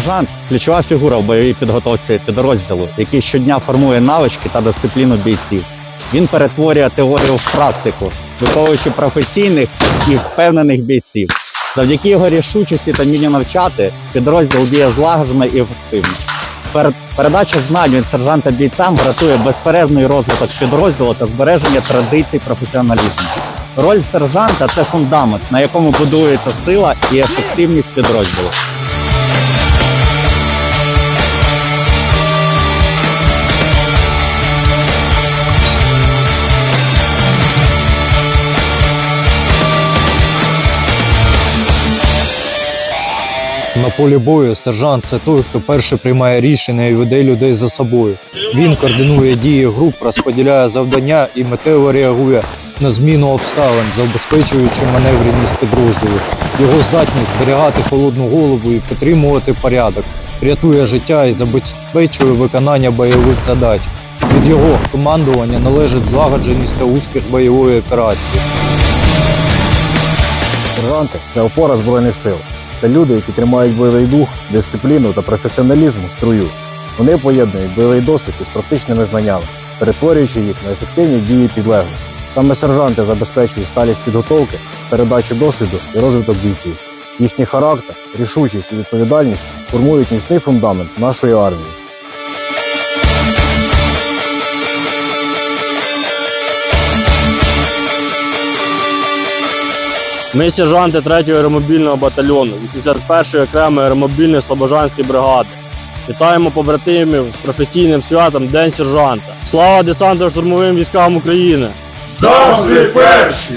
Сержант ключова фігура в бойовій підготовці підрозділу, який щодня формує навички та дисципліну бійців. Він перетворює теорію в практику, виховуючи професійних і впевнених бійців. Завдяки його рішучості та вмінню навчати підрозділ діє злагоджено і ефективно. Передача знань від сержанта бійцям гарантує безперервний розвиток підрозділу та збереження традицій професіоналізму. Роль сержанта це фундамент, на якому будується сила і ефективність підрозділу. На полі бою сержант це той, хто перший приймає рішення і веде людей за собою. Він координує дії груп, розподіляє завдання і метево реагує на зміну обставин, забезпечуючи маневреність підрозділу. Його здатність зберігати холодну голову і підтримувати порядок, рятує життя і забезпечує виконання бойових задач. Від його командування належить злагодженість та успіх бойової операції. Сержанти це опора збройних сил. Це люди, які тримають бойовий дух, дисципліну та професіоналізм у струю. Вони поєднують бойовий досвід із практичними знаннями, перетворюючи їх на ефективні дії підлеглих. Саме сержанти забезпечують сталість підготовки, передачу досвіду і розвиток бійців. Їхній характер, рішучість і відповідальність формують міцний фундамент нашої армії. Ми сержанти 3-го аеромобільного батальйону 81-ї окремої аеромобільної Слобожанської бригади. Вітаємо побратимів з професійним святом День сержанта. Слава десантно-штурмовим військам України! Завжди перші!